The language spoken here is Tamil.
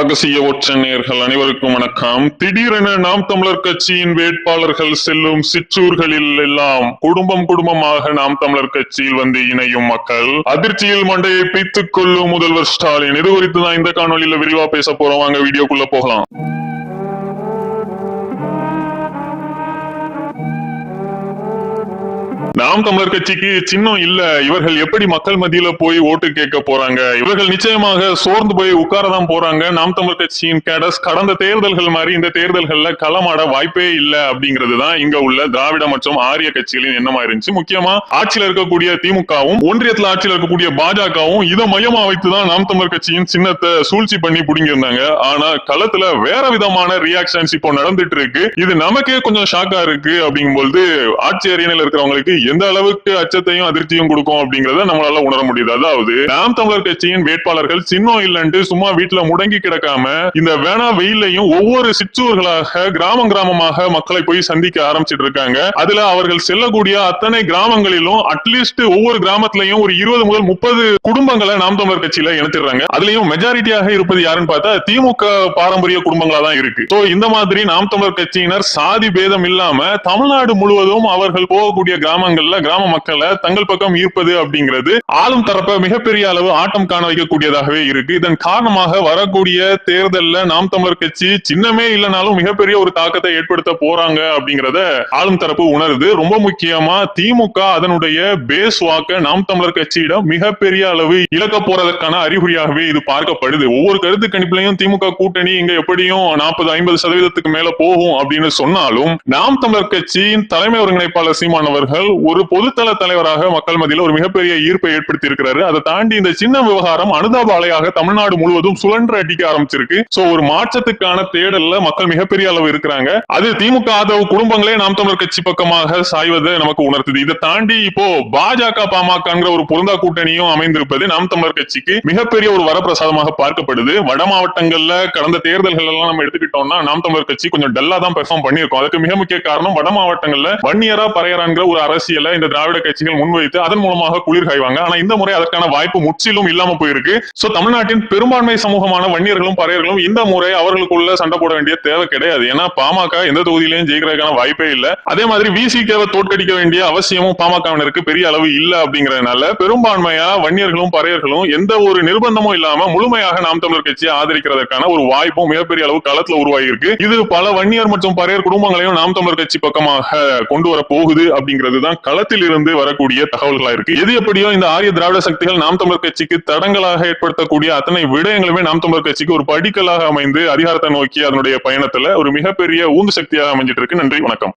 ரகசிய ஒற்ற நேர்கள் அனைவருக்கும் வணக்கம். திடீரென நாம் தமிழர் கட்சியின் வேட்பாளர்கள் செல்லும் சிற்றூர்களில் எல்லாம் குடும்பம் குடும்பமாக நாம் தமிழர் கட்சியில் வந்து இணையும் மக்கள் அதிர்ச்சியில் மண்டையை பிய்த்துக் கொள்ளும் முதல்வர் ஸ்டாலின். இது குறித்து தான் இந்த காணொலியில விரிவா பேச போறோம்? வாங்க வீடியோக்குள்ள போகலாம். நாம் தமிழர் கட்சிக்கு சின்னம் இல்ல. இவர்கள் எப்படி மக்கள் மத்தியில போய் ஓட்டு கேட்க போறாங்க? இவர்கள் நிச்சயமாக சோர்ந்து போய் உட்காரதான் போறாங்க. நாம் தமிழர் கட்சியின் கேடஸ் கடந்த தேர்தல்கள் மாதிரி இந்த தேர்தல்கள்ல களமாட வாய்ப்பே இல்ல அப்படிங்கிறது தான் இங்க உள்ள திராவிட மற்றும் ஆரிய கட்சிகளின் எண்ணமா இருந்துச்சு. முக்கியமா ஆட்சியில் இருக்கக்கூடிய திமுகவும் ஒன்றியத்துல ஆட்சியில் இருக்கக்கூடிய பாஜகவும் இதை மையமா வைத்துதான் நாம் தமிழர் கட்சியின் சின்னத்தை சூழ்ச்சி பண்ணி புடிங்கிருந்தாங்க ஆனா களத்துல வேற விதமான ரியாக்ஷன்ஸ் இப்போ நடந்துட்டு இருக்கு. இது நமக்கே கொஞ்சம் ஷாக்கா இருக்கு அப்படிங்கும்போது ஆட்சி அரியணையில் இருக்கிறவங்களுக்கு எந்த அளவுக்கு அச்சத்தையும் அதிர்ச்சியும் கொடுக்கும் அப்படிங்கறத நம்மளால உணர முடியுது. அதாவது நாம் தமிழர் கட்சியின் வேட்பாளர்கள் சின்னம் இல்லன்ட்டு சும்மா வீட்டுல முடங்கி கிடக்காம இந்த வேணா வெயிலையும் ஒவ்வொரு சிற்றூர்களாக கிராமம் கிராமமாக மக்களை போய் சந்திக்க ஆரம்பிச்சிட்டு இருக்காங்க. அதுல அவர்கள் செல்லக்கூடிய அத்தனை கிராமங்களிலும் அட்லீஸ்ட் ஒவ்வொரு கிராமத்திலையும் ஒரு இருபது முதல் முப்பது குடும்பங்களை நாம் தமிழர் கட்சியில இணைச்சிடுறாங்க. அதுலயும் மெஜாரிட்டியாக இருப்பது யாருன்னு பார்த்தா திமுக பாரம்பரிய குடும்பங்களா தான் இருக்கு. சோ இந்த மாதிரி நாம் தமிழர் கட்சியினர் சாதி பேதம் இல்லாம தமிழ்நாடு முழுவதும் அவர்கள் போகக்கூடிய கிராமங்கள்ல கிராம மக்களை தங்கள் பக்கம் ஈர்ப்பது அப்படிங்கிறது ஆளும் தரப்ப மிகப்பெரிய அளவு ஆட்டம் காண வைக்கக்கூடியதாகவே இருக்கு. இதன் காரணமாக வரக்கூடிய தேர்தல்ல நாம் தமிழர் கட்சி சின்னமே இல்லைனாலும் மிகப்பெரிய ஒரு தாக்கத்தை ஏற்படுத்த போறாங்க அப்படிங்கறத ஆளும் தரப்பு உணருது. ரொம்ப முக்கியமா திமுக அதனுடைய பேஸ் வாக்க நாம் தமிழர் கட்சியிடம் மிகப்பெரிய அளவு இழக்க போறதற்கான அறிகுறியாகவே இது பார்க்கப்படுது. ஒவ்வொரு கருத்து கணிப்புலையும் திமுக கூட்டணி இங்க எப்படியும் நாற்பது ஐம்பது சதவீதத்துக்கு மேல போகும் அப்படின்னு சொன்னாலும் நாம் தமிழர் கட்சியின் தலைமை ஒருங்கிணைப்பாளர் சீமானவர்கள் ஒரு பொதுத்தள தலைவராக மக்கள் மத்தியில் ஒரு மிகப்பெரிய ஈர்ப்பை ஏற்படுத்தி இருக்கிறாரு அதை தாண்டி இந்த சின்ன விவகாரம் அனுதாப அலையாக தமிழ்நாடு முழுவதும் சுழன்று அடிக்க ஆரம்பிச்சிருக்கு. சோ ஒரு மாற்றத்துக்கான தேடல்ல மக்கள் மிகப்பெரிய அளவு இருக்கிறாங்க. அது திமுக ஆதரவு குடும்பங்களே நாம் தமிழர் கட்சி பக்கமாக சாய்வதை நமக்கு உணர்த்துது. இதை தாண்டி இப்போ பாஜக பாமகங்கிற ஒரு பொருந்தா கூட்டணியும் அமைந்திருப்பது நாம் தமிழர் கட்சிக்கு மிகப்பெரிய ஒரு வரப்பிரசாதமாக பார்க்கப்படுது. வட மாவட்டங்கள்ல கடந்த தேர்தல்கள் எல்லாம் நம்ம எடுத்துக்கிட்டோம்னா நாம் தமிழர் கட்சி கொஞ்சம் டல்லா தான் பெர்ஃபார்ம் பண்ணியிருக்கோம். அதுக்கு மிக முக்கிய காரணம் வட மாவட்டங்கள்ல வன்னியரா பறையறாங்கிற ஒரு அரசு அரசியலை இந்த திராவிட கட்சிகள் முன்வைத்து அதன் மூலமாக குளிர் காய்வாங்க. ஆனா இந்த முறை அதற்கான வாய்ப்பு முற்றிலும் இல்லாம போயிருக்கு. சோ தமிழ்நாட்டின் பெரும்பான்மை சமூகமான வன்னியர்களும் பறையர்களும் இந்த முறை அவர்களுக்குள்ள சண்டை போட வேண்டிய தேவை கிடையாது. ஏன்னா பாமக எந்த தொகுதியிலையும் ஜெயிக்கிறதுக்கான வாய்ப்பே இல்ல. அதே மாதிரி விசிகேவை தோற்கடிக்க வேண்டிய அவசியமும் பாமகவினருக்கு பெரிய அளவு இல்ல அப்படிங்கறதுனால பெரும்பான்மையா வன்னியர்களும் பறையர்களும் எந்த ஒரு நிர்பந்தமும் இல்லாம முழுமையாக நாம் தமிழர் கட்சியை ஆதரிக்கிறதுக்கான ஒரு வாய்ப்பும் மிகப்பெரிய அளவு களத்துல உருவாகி இருக்கு இது பல வன்னியர் மற்றும் பறையர் குடும்பங்களையும் நாம் தமிழர் கட்சி பக்கமாக கொண்டு வர போகுது அப்படிங்கிறது தான் களத்தில் இருந்து வரக்கூடிய தகவல்களா இருக்கு. எது எப்படியோ இந்த ஆரிய திராவிட சக்திகள் நாம் தமிழர் கட்சிக்கு தடங்களாக ஏற்படுத்தக்கூடிய அத்தனை விடயங்களுமே நாம் தமிழர் கட்சிக்கு ஒரு படிக்கலாக அமைந்து அதிகாரத்தை நோக்கி அதனுடைய பயணத்துல ஒரு மிகப்பெரிய ஊந்து சக்தியாக அமைஞ்சிட்டு இருக்கு. நன்றி வணக்கம்.